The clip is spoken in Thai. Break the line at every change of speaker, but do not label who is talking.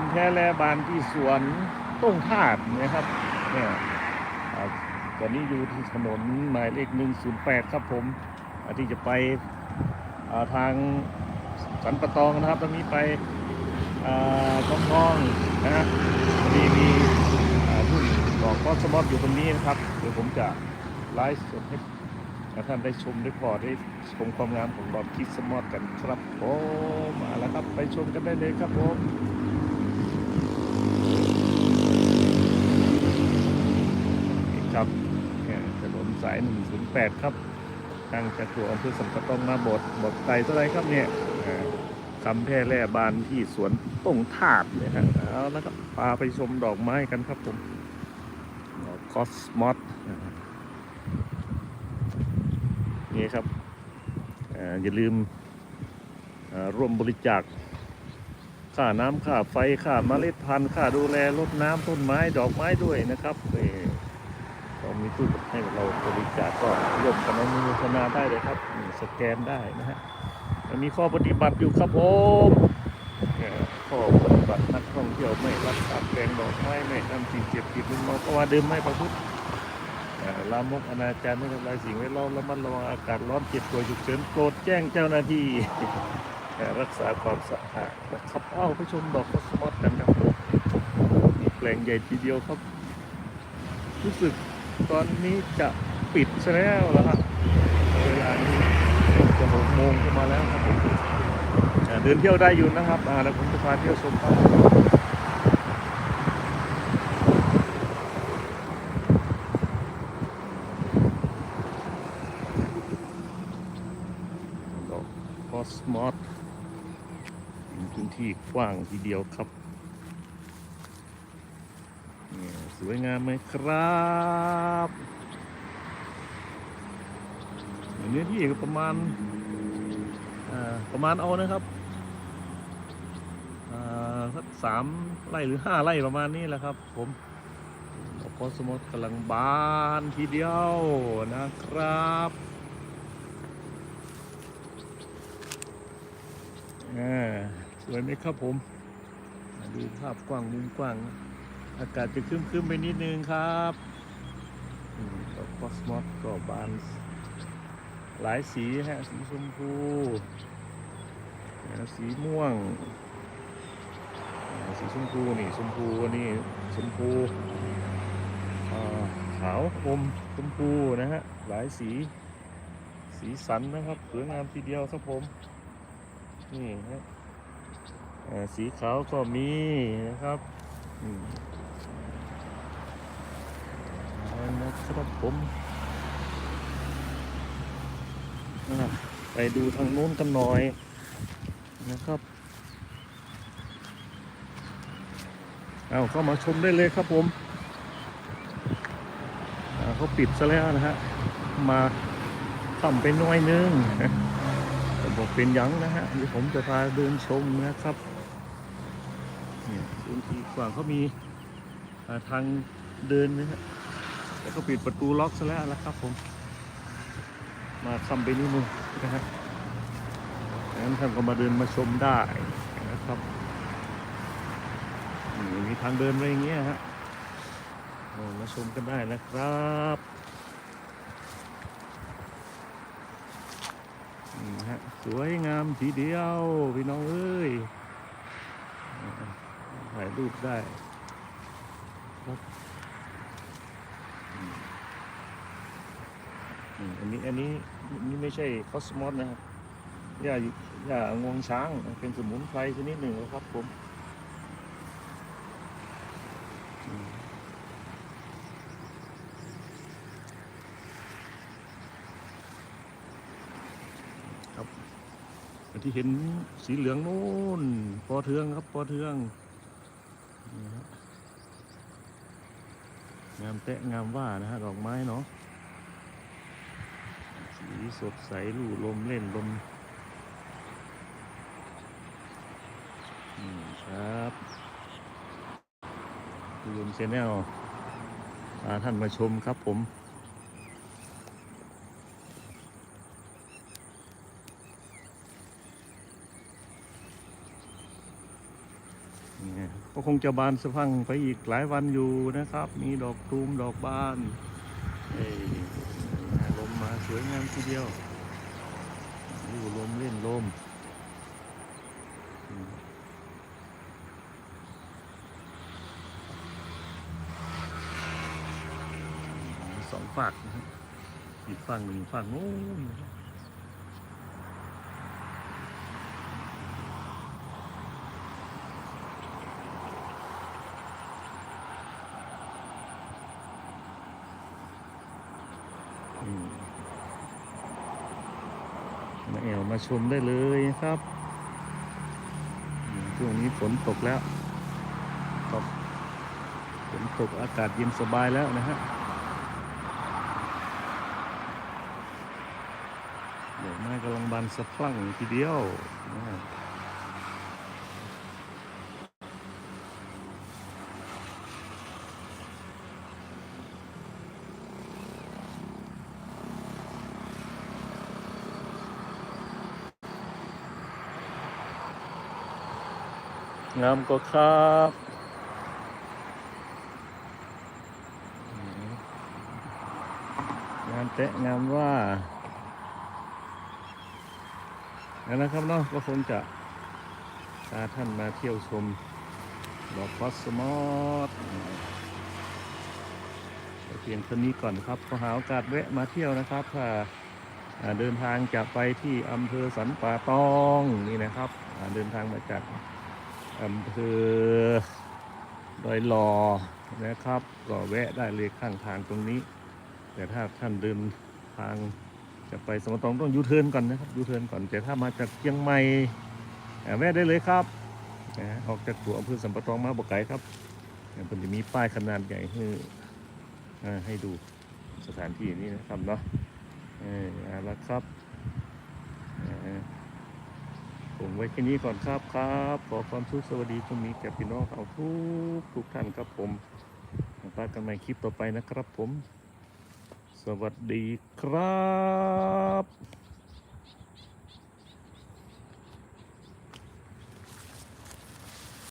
ำแท้แลบานที่สวนต้งธาตุนะครับเนี่ยตอนนี้อยู่ที่ถนนหมายเลข108ครับผมที่จะไปาทางสันปะตองนะครับตรงนี้ไปอ่าทองทองนะฮะมีมีทุ่นดอกคอสมอสอยู่ตรงนี้นะครับ เดี๋ยวผมจะไลฟ์สดให้ท่านได้ชมได้พอได้ชมความงามของดอกคิสมาสกันครับผมมาแล้วครับไปชมกันได้เลยครับผม นี่ ครับเนี่ยถนนสาย 108 ครับทางจากตัวอำเภอสัมปะตองมาบดบดไตเท่าไรครับเนี่ยคำแพร่แร่บานที่สวนต้งทาดเนี่ยฮะเอาแล้วครับพาไปชมดอกไม้กันครับผมดอกคอสมอสนี่ครับอย่าลืมร่วมบริจาคค่าน้ำค่าไฟค่าเมล็ดพันธุ์ค่าดูแลรดน้ำต้นไม้ดอกไม้ด้วยนะครับ มีตู้ให้เราบริจาคก็ร่วมกันอนุโมทนาได้เลยครับนี่สแกนได้นะฮะมันมีข้อปฏิบัติอยู่ครับผมข้อปฏิบัตินักท่องเที่ยวไม่รักษาแปลงดอกไม้ไม่ทำสิ่งเจ็บผิดมึนเมาก็ว่าดื่มไม่ประพฤติเอ่อลามกอนาจารไม่ทำลายสิ่งแวดล้อมและมันระวังอากาศร้อนเจ็บป่วยฉุกเฉินโปรดแจ้งเจ้าหน้าที่รักษาความสะอาดนะครับเอ้าไปชมดอกคอสมอสกันครับมีแปลงใหญ่ทีเดียวครับ รู้สึก ตอนนี้จะปิดแล้วแล้วครับเวลานี้จะหกโมงเข้ามาแล้วครับผมเดินเที่ยวได้อยู่นะครับอ่าแล้วผมจะพาเที่ยวชมครับคอสมอสพื้นที่กว้างทีเดียวครับ นี่ส วยงามไหมครับเนื้อที่ประมาณประมาณเอานะครับอ่าสักสามไร่หรือห้าไร่ประมาณนี้แหละครับ ผมดอกคอสมอสกำลังบานทีเดียวนะครับอ่าสวยไหมครับผม ดูภาพกว้างมุมกว้างนะ อากาศจะครึ้มๆไปนิดนึงครับดอกคอสมอสก็บานหลายสีฮะ สีชมพู สีม่วง สีชมพูนี่ชมพูนี่ชมพูขาวอมชมพูนะฮะ หลายสี สีสันนะครับสวยงามทีเดียวครับผม นี่ฮะสีขาวก็มีนะครับ อืม เอานะ ครับผมไปดูทางโน้นกันหน่อยนะครับ เอาเข้ามาชมได้เลยครับผมเขาปิดซะแล้วนะฮะ มาทำเป็นหน่อยนึงนะแต่บอกเป็นยังนะฮะเดี๋ยวผมจะพาเดินชมนะครับเนี่ยพื้นที่กว้างเขามีทางเดินนะฮะ แล้วก็ปิดประตูล็อกซะแล้วนะครับผม มาทำไปนิดนึงนะฮะงั้นท่านก็มาเดินมาชมได้นะครับมีทางเดินไว้อย่างเงี้ยฮะมาชมกันได้นะครับนี่ฮะสวยงามทีเดียว พี่น้องเอ้ยถ่ายรูปได้อืม อันนี้อันนี้นี่ไม่ใช่คอสมอสนะครับหญ้าหญ้างวงช้างเป็นสมุนไพรชนิดหนึ่งนะครับผมครับที่เห็นสีเหลืองนู่นปอเทืองครับปอเทืองงามแตะงามว่านะฮะดอกไม้เนาะ สีสดใสลู่ลมเล่นลมนี่ครับลุมเชนแนลพาท่านมาชมครับผมเนี่ยก็คงจะบานสะพังไปอีกหลายวันอยู่นะครับ มีดอกตูมดอกบาน สวยงามทีเดียวอยู่ลมเล่นลมสองฝากนะครับอีกฝั่งหนึ่งฝั่งโน้นนะครับ อืม มาแอวมาชมได้เลยครับช่วงนี้ฝนตกแล้วตกฝนตกอากาศเย็นสบายแล้วนะฮะดอกไม้กำลังบานสะพรั่งทีเดียวนะ งามก็ครับงามแตะงามว่าแล้วนะครับเนาะก็คงจะพาท่านมาเที่ยวชมดอกคอสมอสเพียงเท่านี้ก่อนครับขอหาโอกาสแวะมาเที่ยวนะครับถ้าอ่าเดินทางจะไปที่อำเภอสันป่าตองนี่นะครับเดินทางมาจาก อำเภอดอยลอนะครับก็แวะได้เลยข้างทางตรงนี้ แต่ถ้าท่านเดินทางจะไปสมตองต้องยูเทิร์นก่อนนะครับยูเทิร์นก่อนแต่ถ้ามาจากเชียงใหม่แวะได้เลยครับนะออกจากตัวอำเภอสัมปะตองมาบกไก่ครับเนี่ยมันจะมีป้ายขนาดใหญ่ให้ให้ดูสถานที่นี้นะครับเนาะเออเอาละครับ ผมไว้แค่นี้ก่อนครับครับ ขอความสุขสวัสดีจงมีแก่พี่น้องเอาทุกทุกท่านครับผมพบกันใหม่คลิปต่อไปนะครับผม สวัสดีครับ